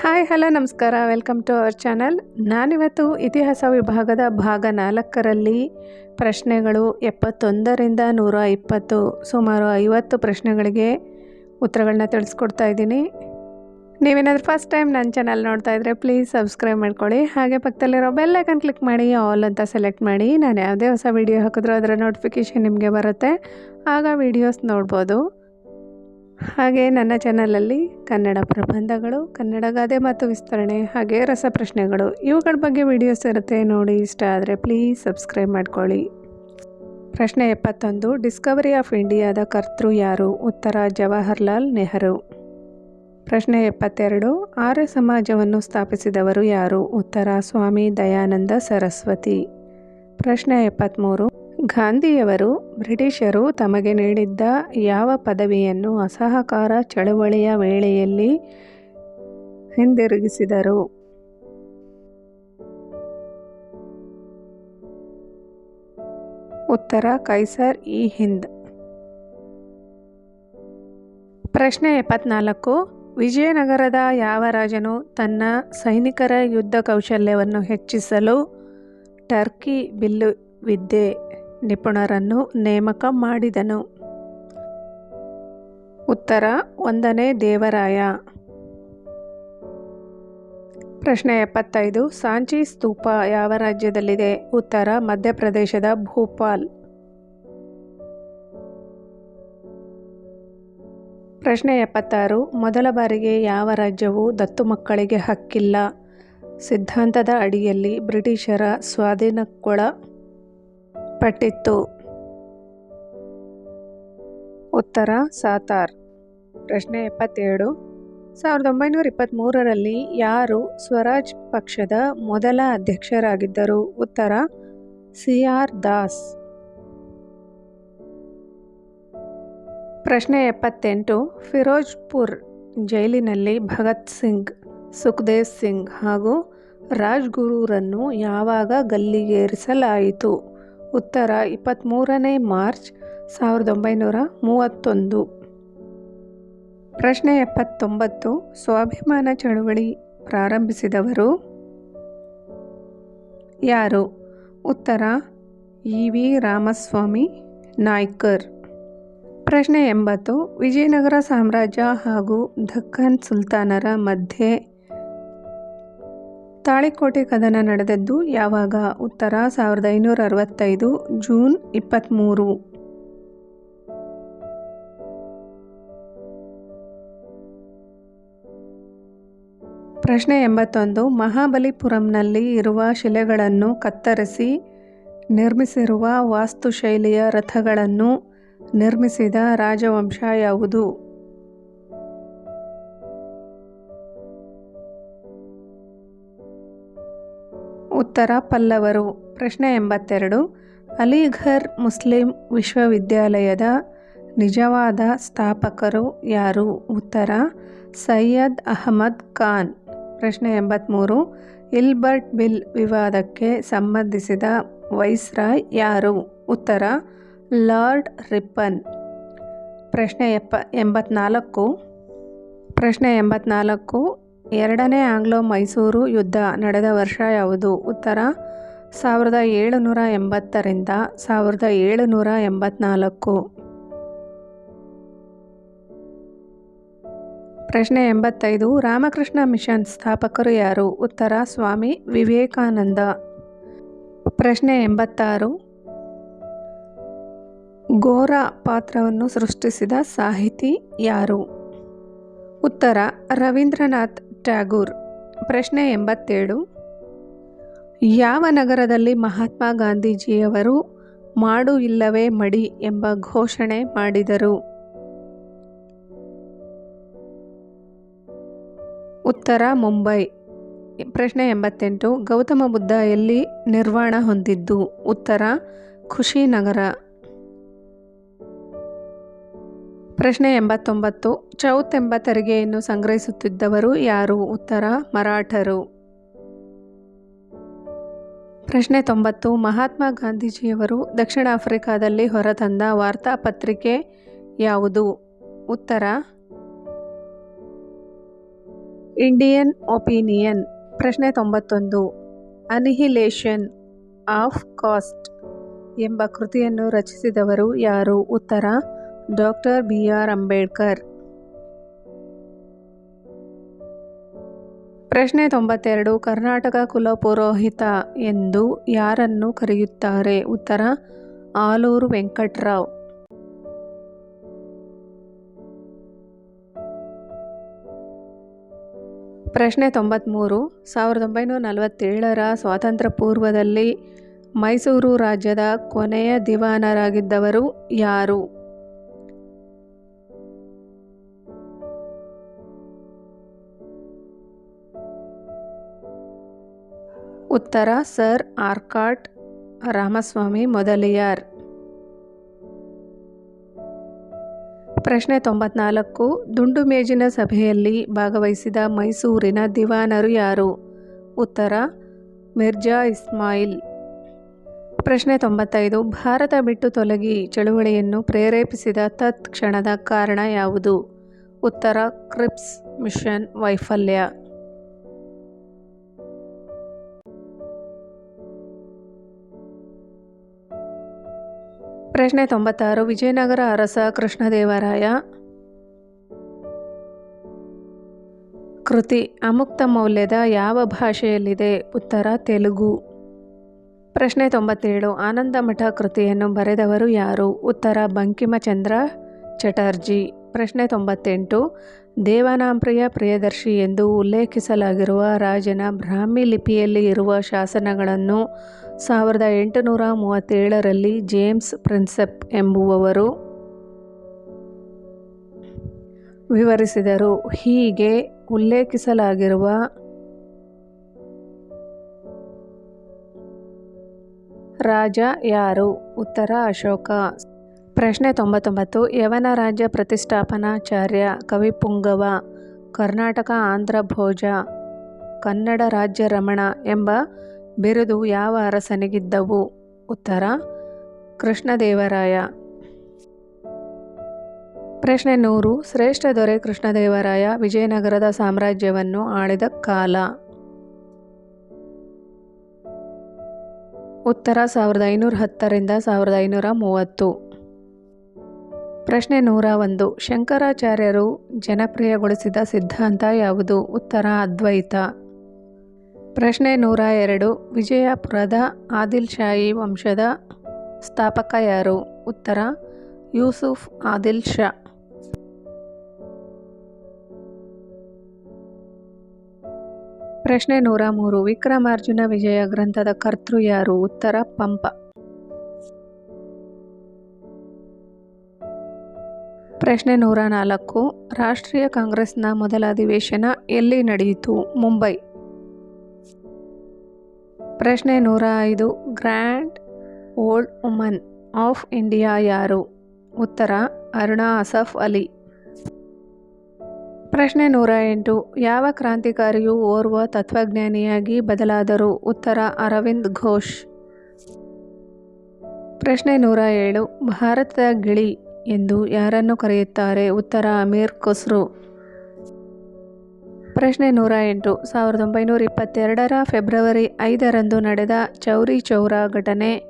Hi, hello, ನಮಸ್ಕಾರ. Welcome to our channel ನಾನಿವತ್ತು ಇತಿಹಾಸ ವಿಭಾಗದ ಭಾಗ ನಾಲ್ಕರಲ್ಲಿ ಪ್ರಶ್ನೆಗಳು ಎಪ್ಪತ್ತೊಂದರಿಂದ ನೂರ ಇಪ್ಪತ್ತು, ಸುಮಾರು ಐವತ್ತು ಪ್ರಶ್ನೆಗಳಿಗೆ ಉತ್ತರಗಳನ್ನ ತಿಳಿಸ್ಕೊಡ್ತಾ ಇದ್ದೀನಿ. ನೀವೇನಾದರೂ ಫಸ್ಟ್ ಟೈಮ್ ನನ್ನ ಚಾನಲ್ ನೋಡ್ತಾ ಇದ್ದರೆ ಪ್ಲೀಸ್ ಸಬ್ಸ್ಕ್ರೈಬ್ ಮಾಡ್ಕೊಳ್ಳಿ. ಹಾಗೆ ಪಕ್ಕದಲ್ಲಿರೋ ಬೆಲ್ ಐಕನ್ ಕ್ಲಿಕ್ ಮಾಡಿ ಆಲ್ ಅಂತ ಸೆಲೆಕ್ಟ್ ಮಾಡಿ. ನಾನು ಯಾವುದೇ ಹೊಸ ವೀಡಿಯೋ ಹಾಕಿದ್ರೂ ಅದರ ನೋಟಿಫಿಕೇಷನ್ ನಿಮಗೆ ಬರುತ್ತೆ. ಆಗ ವೀಡಿಯೋಸ್ ನೋಡ್ಬೋದು. ಹಾಗೆ ನನ್ನ ಚಾನಲಲ್ಲಿ ಕನ್ನಡ ಪ್ರಬಂಧಗಳು, ಕನ್ನಡ ಗಾದೆ ಮತ್ತು ವಿಸ್ತರಣೆ, ಹಾಗೆ ರಸಪ್ರಶ್ನೆಗಳು ಇವುಗಳ ಬಗ್ಗೆ ವಿಡಿಯೋಸ್ ಇರುತ್ತೆ, ನೋಡಿ ಇಷ್ಟ ಆದರೆ ಪ್ಲೀಸ್ ಸಬ್ಸ್ಕ್ರೈಬ್ ಮಾಡ್ಕೊಳ್ಳಿ. ಪ್ರಶ್ನೆ ಎಪ್ಪತ್ತೊಂದು ಡಿಸ್ಕವರಿ ಆಫ್ ಇಂಡಿಯಾದ ಕರ್ತೃ ಯಾರು? ಉತ್ತರ, ಜವಾಹರ್ಲಾಲ್ ನೆಹರು. ಪ್ರಶ್ನೆ ಎಪ್ಪತ್ತೆರಡು, ಆರ್ಯ ಸಮಾಜವನ್ನು ಸ್ಥಾಪಿಸಿದವರು ಯಾರು? ಉತ್ತರ, ಸ್ವಾಮಿ ದಯಾನಂದ ಸರಸ್ವತಿ. ಪ್ರಶ್ನೆ ಎಪ್ಪತ್ತ್ಮೂರು ಗಾಂಧಿಯವರು ಬ್ರಿಟಿಷರು ತಮಗೆ ನೀಡಿದ್ದ ಯಾವ ಪದವಿಯನ್ನು ಅಸಹಕಾರ ಚಳವಳಿಯ ವೇಳೆಯಲ್ಲಿ ಹಿಂದಿರುಗಿಸಿದರು. ಉತ್ತರ, ಕೈಸರ್ ಇ ಹಿಂದ್. ಪ್ರಶ್ನೆ ಎಪ್ಪತ್ನಾಲ್ಕು. ವಿಜಯನಗರದ ಯಾವ ರಾಜನು ತನ್ನ ಸೈನಿಕರ ಯುದ್ಧ ಕೌಶಲ್ಯವನ್ನು ಹೆಚ್ಚಿಸಲು ಟರ್ಕಿ ಬಿಲ್ಲು ವಿದ್ಯೆ ನಿಪುಣರನ್ನು ನೇಮಕ ಮಾಡಿದನು. ಉತ್ತರ ಒಂದನೇ ದೇವರಾಯ. ಪ್ರಶ್ನೆ ಎಪ್ಪತ್ತೈದು, ಸಾಂಚಿ ಸ್ತೂಪ ಯಾವ ರಾಜ್ಯದಲ್ಲಿದೆ? ಉತ್ತರ, ಮಧ್ಯಪ್ರದೇಶದ ಭೋಪಾಲ್. ಪ್ರಶ್ನೆ ಎಪ್ಪತ್ತಾರು, ಮೊದಲ ಬಾರಿಗೆ ಯಾವ ರಾಜ್ಯವು ದತ್ತು ಮಕ್ಕಳಿಗೆ ಹಕ್ಕಿಲ್ಲ? ಸಿದ್ಧಾಂತದ ಅಡಿಯಲ್ಲಿ ಬ್ರಿಟಿಷರ ಸ್ವಾಧೀನಕ್ಕೊಳ ಪಟ್ಟಿತ್ತು. ಉತ್ತರ ಸಾತಾರ್. ಪ್ರಶ್ನೆ ಎಪ್ಪತ್ತೇಳು. ಸಾವಿರದ ಒಂಬೈನೂರ ಇಪ್ಪತ್ತ್ಮೂರರಲ್ಲಿ ಯಾರು ಸ್ವರಾಜ್ ಪಕ್ಷದ ಮೊದಲ ಅಧ್ಯಕ್ಷರಾಗಿದ್ದರು? ಉತ್ತರ ಸಿ ಆರ್ ದಾಸ್. ಪ್ರಶ್ನೆ ಎಪ್ಪತ್ತೆಂಟು. ಫಿರೋಜ್ಪುರ್ ಜೈಲಿನಲ್ಲಿ ಭಗತ್ ಸಿಂಗ್, ಸುಖದೇವ್ ಸಿಂಗ್ ಹಾಗೂ ರಾಜ್ಗುರೂರನ್ನು ಯಾವಾಗ ಗಲ್ಲಿಗೇರಿಸಲಾಯಿತು? ಉತ್ತರ ಇಪ್ಪತ್ತ್ಮೂರನೇ ಮಾರ್ಚ್ ಸಾವಿರದ ಒಂಬೈನೂರ ಮೂವತ್ತೊಂದು. ಪ್ರಶ್ನೆ ಎಪ್ಪತ್ತೊಂಬತ್ತು, ಸ್ವಾಭಿಮಾನ ಚಳುವಳಿ ಪ್ರಾರಂಭಿಸಿದವರು ಯಾರು? ಉತ್ತರ, ಇ ವಿ ರಾಮಸ್ವಾಮಿ ನಾಯ್ಕರ್. ಪ್ರಶ್ನೆ ಎಂಬತ್ತು, ವಿಜಯನಗರ ಸಾಮ್ರಾಜ್ಯ ಹಾಗೂ ದಕ್ಕನ್ ಸುಲ್ತಾನರ ಮಧ್ಯೆ ತಾಳಿಕೋಟೆ ಕದನ ನಡೆದದ್ದು ಯಾವಾಗ? ಉತ್ತರ ಸಾವಿರದ ಐನೂರ ಅರವತ್ತೈದು, ಜೂನ್ ಇಪ್ಪತ್ತ್ಮೂರು ಪ್ರಶ್ನೆ ಎಂಬತ್ತೊಂದು, ಮಹಾಬಲಿಪುರಂನಲ್ಲಿ ಇರುವ ಶಿಲೆಗಳನ್ನು ಕತ್ತರಿಸಿ ನಿರ್ಮಿಸಿರುವ ವಾಸ್ತುಶೈಲಿಯ ರಥಗಳನ್ನು ನಿರ್ಮಿಸಿದ ರಾಜವಂಶ ಯಾವುದು? ಉತ್ತರ ಪಲ್ಲವರು, ಪ್ರಶ್ನೆ ಎಂಬತ್ತೆರಡು. ಅಲಿಘರ್ ಮುಸ್ಲಿಂ ವಿಶ್ವವಿದ್ಯಾಲಯದ ನಿಜವಾದ ಸ್ಥಾಪಕರು ಯಾರು? ಉತ್ತರ, ಸೈಯದ್ ಅಹಮದ್ ಖಾನ್. ಪ್ರಶ್ನೆ ಎಂಬತ್ತ್ಮೂರು ಇಲ್ಬರ್ಟ್ ಬಿಲ್ ವಿವಾದಕ್ಕೆ ಸಂಬಂಧಿಸಿದ ವೈಸ್ರಾಯ್ ಯಾರು? ಉತ್ತರ, ಲಾರ್ಡ್ ರಿಪ್ಪನ್. ಪ್ರಶ್ನೆ ಎಪ್ಪ, ಎಂಬತ್ನಾಲ್ಕು. ಪ್ರಶ್ನೆ ಎಂಬತ್ನಾಲ್ಕು. ಎರಡನೇ ಆಂಗ್ಲೋ ಮೈಸೂರು ಯುದ್ಧ ನಡೆದ ವರ್ಷ ಯಾವುದು? ಉತ್ತರ, ಸಾವಿರದ ಏಳುನೂರ ಎಂಬತ್ತರಿಂದ ಸಾವಿರದ ಏಳುನೂರ ಎಂಬತ್ನಾಲ್ಕು. ಪ್ರಶ್ನೆ ಎಂಬತ್ತೈದು, ರಾಮಕೃಷ್ಣ ಮಿಷನ್ ಸ್ಥಾಪಕರು ಯಾರು? ಉತ್ತರ, ಸ್ವಾಮಿ ವಿವೇಕಾನಂದ. ಪ್ರಶ್ನೆ ಎಂಬತ್ತಾರು ಗೋರ ಪಾತ್ರವನ್ನು ಸೃಷ್ಟಿಸಿದ ಸಾಹಿತಿ ಯಾರು? ಉತ್ತರ, ರವೀಂದ್ರನಾಥ್ ಟ್ಯಾಗೂರ್ ಪ್ರಶ್ನೆ ಎಂಬತ್ತೇಳು. ಯಾವ ನಗರದಲ್ಲಿ ಮಹಾತ್ಮ ಗಾಂಧೀಜಿಯವರು ಮಾಡು ಇಲ್ಲವೇ ಮಡಿ ಎಂಬ ಘೋಷಣೆ ಮಾಡಿದರು? ಉತ್ತರ, ಮುಂಬೈ. ಪ್ರಶ್ನೆ ಎಂಬತ್ತೆಂಟು. ಗೌತಮ ಬುದ್ಧ ಎಲ್ಲಿ ನಿರ್ವಾಣ ಹೊಂದಿದ್ದು? ಉತ್ತರ, ಖುಷಿನಗರ. ಪ್ರಶ್ನೆ ಎಂಬತ್ತೊಂಬತ್ತು. ಚೌತ್ ಎಂಬ ತೆರಿಗೆಯನ್ನು ಸಂಗ್ರಹಿಸುತ್ತಿದ್ದವರು ಯಾರು? ಉತ್ತರ, ಮರಾಠರು. ಪ್ರಶ್ನೆ ತೊಂಬತ್ತು. ಮಹಾತ್ಮ ಗಾಂಧೀಜಿಯವರು ದಕ್ಷಿಣ ಆಫ್ರಿಕಾದಲ್ಲಿ ಹೊರತಂದ ವಾರ್ತಾಪತ್ರಿಕೆ ಯಾವುದು? ಉತ್ತರ, ಇಂಡಿಯನ್ ಒಪಿನಿಯನ್. ಪ್ರಶ್ನೆ ತೊಂಬತ್ತೊಂದು. ಅನಿಹಿಲೇಷನ್ ಆಫ್ ಕಾಸ್ಟ್ ಎಂಬ ಕೃತಿಯನ್ನು ರಚಿಸಿದವರು ಯಾರು? ಉತ್ತರ ಡಾಕ್ಟರ್ ಬಿ ಆರ್ ಅಂಬೇಡ್ಕರ್. ಪ್ರಶ್ನೆ ತೊಂಬತ್ತೆರಡು, ಕರ್ನಾಟಕ ಕುಲಪುರೋಹಿತ ಎಂದು ಯಾರನ್ನು ಕರೆಯುತ್ತಾರೆ? ಉತ್ತರ, ಆಲೂರು ವೆಂಕಟರಾವ್. ಪ್ರಶ್ನೆ ತೊಂಬತ್ತ್ಮೂರು ಸಾವಿರದ ಒಂಬೈನೂರ ನಲವತ್ತೇಳರ ಸ್ವಾತಂತ್ರ್ಯ ಪೂರ್ವದಲ್ಲಿ ಮೈಸೂರು ರಾಜ್ಯದ ಕೊನೆಯ ದಿವಾನರಾಗಿದ್ದವರು ಯಾರು? ಉತ್ತರ ಸರ್ ಆರ್ಕಾಟ್ ರಾಮಸ್ವಾಮಿ ಮೊದಲಿಯಾರ್. ಪ್ರಶ್ನೆ ತೊಂಬತ್ನಾಲ್ಕು, ದುಂಡು ಮೇಜಿನ ಸಭೆಯಲ್ಲಿ ಭಾಗವಹಿಸಿದ ಮೈಸೂರಿನ ದಿವಾನರು ಯಾರು? ಉತ್ತರ, ಮಿರ್ಜಾ ಇಸ್ಮಾಯಿಲ್. ಪ್ರಶ್ನೆ ತೊಂಬತ್ತೈದು, ಭಾರತ ಬಿಟ್ಟು ತೊಲಗಿ ಚಳುವಳಿಯನ್ನು ಪ್ರೇರೇಪಿಸಿದ ತತ್ಕ್ಷಣದ ಕಾರಣ ಯಾವುದು? ಉತ್ತರ, ಕ್ರಿಪ್ಸ್ ಮಿಷನ್ ವೈಫಲ್ಯ. ಪ್ರಶ್ನೆ ತೊಂಬತ್ತಾರು. ವಿಜಯನಗರ ಅರಸ ಕೃಷ್ಣದೇವರಾಯ. ಕೃತಿ, ಅಮುಕ್ತ ಮೌಲ್ಯದ ಯಾವ ಭಾಷೆಯಲ್ಲಿದೆ? ಉತ್ತರ, ತೆಲುಗು. ಪ್ರಶ್ನೆ ತೊಂಬತ್ತೇಳು. ಆನಂದಮಠ ಕೃತಿಯನ್ನು ಬರೆದವರು ಯಾರು? ಉತ್ತರ, ಬಂಕಿಮಚಂದ್ರ ಚಟರ್ಜಿ. ಪ್ರಶ್ನೆ ತೊಂಬತ್ತೆಂಟು. ದೇವನಾಂಪ್ರಿಯ ಪ್ರಿಯದರ್ಶಿ ಎಂದು ಉಲ್ಲೇಖಿಸಲಾಗಿರುವ ರಾಜನ ಬ್ರಾಹ್ಮಿ ಲಿಪಿಯಲ್ಲಿ ಇರುವ ಶಾಸನಗಳನ್ನು ಸಾವಿರದ ಎಂಟುನೂರ ಮೂವತ್ತೇಳರಲ್ಲಿ ಜೇಮ್ಸ್ ಪ್ರಿನ್ಸೆಪ್ ಎಂಬುವವರು ವಿವರಿಸಿದರು. ಹೀಗೆ ಉಲ್ಲೇಖಿಸಲಾಗಿರುವ ರಾಜ ಯಾರು? ಉತ್ತರ ಅಶೋಕ. ಪ್ರಶ್ನೆ ತೊಂಬತ್ತೊಂಬತ್ತು. ಯವನ ರಾಜ್ಯ ಪ್ರತಿಷ್ಠಾಪನಾಚಾರ್ಯ ಕವಿಪುಂಗವ ಕರ್ನಾಟಕ ಆಂಧ್ರ ಭೋಜ, ಕನ್ನಡ ರಾಜ್ಯ ರಮಣ ಎಂಬ ಬಿರುದು ಯಾವ ಅರಸನಿಗಿದ್ದವು? ಉತ್ತರ, ಕೃಷ್ಣದೇವರಾಯ. ಪ್ರಶ್ನೆ ನೂರು. ಶ್ರೇಷ್ಠ ದೊರೆ ಕೃಷ್ಣದೇವರಾಯ ವಿಜಯನಗರದ ಸಾಮ್ರಾಜ್ಯವನ್ನು ಆಳಿದ ಕಾಲ. ಉತ್ತರ, ಸಾವಿರದ ಐನೂರ ಹತ್ತರಿಂದ ಸಾವಿರದ ಐನೂರ ಮೂವತ್ತು. ಪ್ರಶ್ನೆ ನೂರ ಒಂದು. ಶಂಕರಾಚಾರ್ಯರು ಜನಪ್ರಿಯಗೊಳಿಸಿದ ಸಿದ್ಧಾಂತ ಯಾವುದು? ಉತ್ತರ, ಅದ್ವೈತ. ಪ್ರಶ್ನೆ ನೂರ ಎರಡು. ವಿಜಯಪುರದ ಆದಿಲ್ ಶಾಹಿ ವಂಶದ ಸ್ಥಾಪಕ ಯಾರು? ಉತ್ತರ, ಯೂಸುಫ್ ಆದಿಲ್ ಶಾ ಪ್ರಶ್ನೆ ನೂರ ಮೂರು. ವಿಕ್ರಮಾರ್ಜುನ ವಿಜಯ ಗ್ರಂಥದ ಕರ್ತೃ ಯಾರು? ಉತ್ತರ, ಪಂಪ. ಪ್ರಶ್ನೆ ನೂರ ನಾಲ್ಕು. ರಾಷ್ಟ್ರೀಯ ಕಾಂಗ್ರೆಸ್ನ ಮೊದಲ ಅಧಿವೇಶನ ಎಲ್ಲಿ ನಡೆಯಿತು? ಮುಂಬೈ. ಪ್ರಶ್ನೆ ನೂರ ಐದು. Grand old woman of India ಯಾರು? ಉತ್ತರ, ಅರುಣಾ ಅಸಫ್ ಅಲಿ. ಪ್ರಶ್ನೆ ನೂರ ಎಂಟು. ಯಾವ ಕ್ರಾಂತಿಕಾರಿಯು ಓರ್ವ ತತ್ವಜ್ಞಾನಿಯಾಗಿ ಬದಲಾದರು? ಉತ್ತರ, ಅರವಿಂದ್ ಘೋಷ್. ಪ್ರಶ್ನೆ ನೂರ ಏಳು. ಭಾರತದ ಗಿಳಿ ಎಂದು ಯಾರನ್ನು ಕರೆಯುತ್ತಾರೆ? ಉತ್ತರ, ಅಮೀರ್ ಖುಸ್ರು. ಪ್ರಶ್ನೆ ನೂರ ಎಂಟು. ಸಾವಿರದ ಒಂಬೈನೂರ ಇಪ್ಪತ್ತೆರಡರ ಫೆಬ್ರವರಿ ಐದರಂದು ನಡೆದ ಚೌರಿ ಚೌರ ಘಟನೆ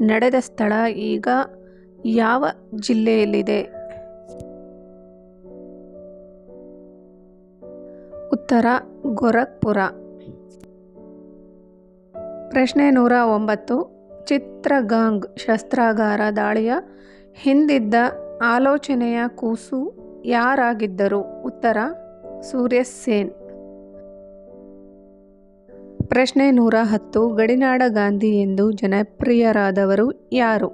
ನಡೆದ ಸ್ಥಳ ಈಗ ಯಾವ ಜಿಲ್ಲೆಯಲ್ಲಿದೆ? ಉತ್ತರ, ಗೋರಖ್ಪುರ. ಪ್ರಶ್ನೆ ನೂರ ಒಂಬತ್ತು. ಚಿತ್ರಗಾಂಗ್ ಶಸ್ತ್ರಾಗಾರ ದಾಳಿಯ ಹಿಂದಿದ್ದ ಆಲೋಚನೆಯ ಕೂಸು ಯಾರಾಗಿದ್ದರು? ಉತ್ತರ, ಸೂರ್ಯ ಸೇನ್. ಪ್ರಶ್ನೆ ನೂರ ಹತ್ತು, ಗಡಿನಾಡ ಗಾಂಧಿ ಎಂದು ಜನಪ್ರಿಯರಾದವರು ಯಾರು?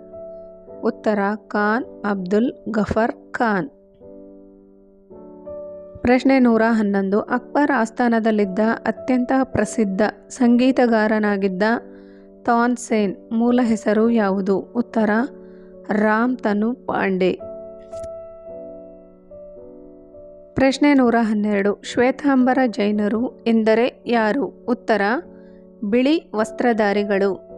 ಉತ್ತರ, ಖಾನ್, ಅಬ್ದುಲ್ ಗಫರ್ ಖಾನ್. ಪ್ರಶ್ನೆ ನೂರ ಹನ್ನೊಂದು, ಅಕ್ಬರ್ ಆಸ್ಥಾನದಲ್ಲಿದ್ದ ಅತ್ಯಂತ ಪ್ರಸಿದ್ಧ ಸಂಗೀತಗಾರನಾಗಿದ್ದ ತಾನ್ಸೇನ್ ಮೂಲ ಹೆಸರು ಯಾವುದು? ಉತ್ತರ ರಾಮ್ ತನು ಪಾಂಡೆ. ಪ್ರಶ್ನೆ ನೂರ ಹನ್ನೆರಡು. ಶ್ವೇತಾಂಬರ ಜೈನರು ಎಂದರೆ ಯಾರು? ಉತ್ತರ, ಬಿಳಿ ವಸ್ತ್ರಧಾರಿಗಳು.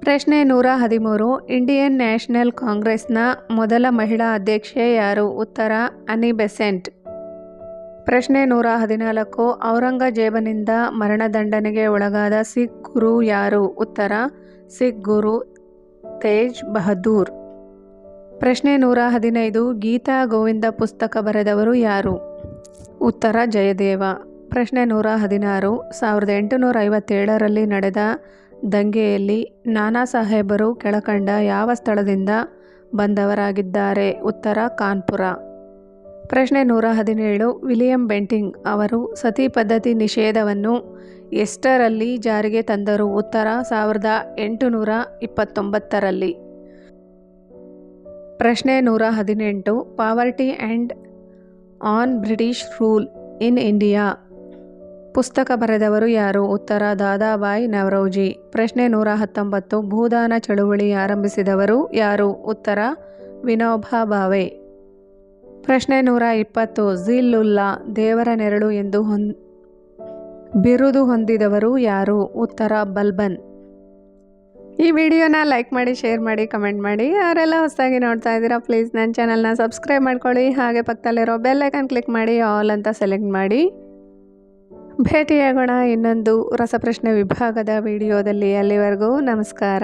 ಪ್ರಶ್ನೆ ನೂರ ಹದಿಮೂರು. ಇಂಡಿಯನ್ ನ್ಯಾಷನಲ್ ಕಾಂಗ್ರೆಸ್ನ ಮೊದಲ ಮಹಿಳಾ ಅಧ್ಯಕ್ಷೆ ಯಾರು? ಉತ್ತರ, ಅನಿ ಬೆಸೆಂಟ್. ಪ್ರಶ್ನೆ ನೂರ ಹದಿನಾಲ್ಕು. ಔರಂಗಜೇಬನಿಂದ ಮರಣದಂಡನೆಗೆ ಒಳಗಾದ ಸಿಖ್ ಗುರು ಯಾರು? ಉತ್ತರ, ಸಿಖ್ ಗುರು ತೇಜ್ ಬಹದ್ದೂರ್. ಪ್ರಶ್ನೆ ನೂರ ಹದಿನೈದು, ಗೀತಾ ಗೋವಿಂದ ಪುಸ್ತಕ ಬರೆದವರು ಯಾರು? ಉತ್ತರ, ಜಯದೇವ. ಪ್ರಶ್ನೆ ನೂರ ಹದಿನಾರು, ಸಾವಿರದ ಎಂಟುನೂರ ಐವತ್ತೇಳರಲ್ಲಿ ನಡೆದ ದಂಗೆಯಲ್ಲಿ ನಾನಾ ಸಾಹೇಬರು ಕೆಳಕಂಡ ಯಾವ ಸ್ಥಳದಿಂದ ಬಂದವರಾಗಿದ್ದಾರೆ? ಉತ್ತರ, ಕಾನ್ಪುರ. ಪ್ರಶ್ನೆ ನೂರ ಹದಿನೇಳು, ವಿಲಿಯಂ ಬೆಂಟಿಂಗ್ ಅವರು ಸತಿ ಪದ್ಧತಿ ನಿಷೇಧವನ್ನು ಎಷ್ಟರಲ್ಲಿ ಜಾರಿಗೆ ತಂದರು? ಉತ್ತರ, ಸಾವಿರದ ಎಂಟುನೂರ ಇಪ್ಪತ್ತೊಂಬತ್ತರಲ್ಲಿ. ಪ್ರಶ್ನೆ ನೂರ ಹದಿನೆಂಟು poverty and un British rule in India ಪುಸ್ತಕ ಬರೆದವರು ಯಾರು? ಉತ್ತರ, ದಾದಾಬಾಯಿ ನವರೋಜಿ. ಪ್ರಶ್ನೆ ನೂರ ಹತ್ತೊಂಬತ್ತು, ಭೂದಾನ ಚಳುವಳಿ ಆರಂಭಿಸಿದವರು ಯಾರು? ಉತ್ತರ, ವಿನೋಬಾ ಭಾವೆ. ಪ್ರಶ್ನೆ ನೂರ ಇಪ್ಪತ್ತು ಝೀಲ್ಲುಲ್ಲಾ ದೇವರ ನೆರಳು ಎಂದು ಹೊಂದ್ ಬಿರುದು ಹೊಂದಿದವರು ಯಾರು? ಉತ್ತರ, ಬಲ್ಬನ್. ಈ ವಿಡಿಯೋನ ಲೈಕ್ ಮಾಡಿ, ಶೇರ್ ಮಾಡಿ, ಕಮೆಂಟ್ ಮಾಡಿ, ಅವರೆಲ್ಲ ಹೊಸದಾಗಿ ನೋಡ್ತಾ ಇದ್ದೀರಾ ಪ್ಲೀಸ್ ನನ್ನ ಚಾನಲ್ನ ಸಬ್ಸ್ಕ್ರೈಬ್ ಮಾಡ್ಕೊಳ್ಳಿ. ಹಾಗೆ ಪಕ್ಕದಲ್ಲಿರೋ ಬೆಲ್ ಐಕನ್ ಕ್ಲಿಕ್ ಮಾಡಿ ಆಲ್ ಅಂತ ಸೆಲೆಕ್ಟ್ ಮಾಡಿ. ಭೇಟಿಯಾಗೋಣ ಇನ್ನೊಂದು ರಸಪ್ರಶ್ನೆ ವಿಭಾಗದ ವಿಡಿಯೋದಲ್ಲಿ ಅಲ್ಲಿವರೆಗೂ ನಮಸ್ಕಾರ.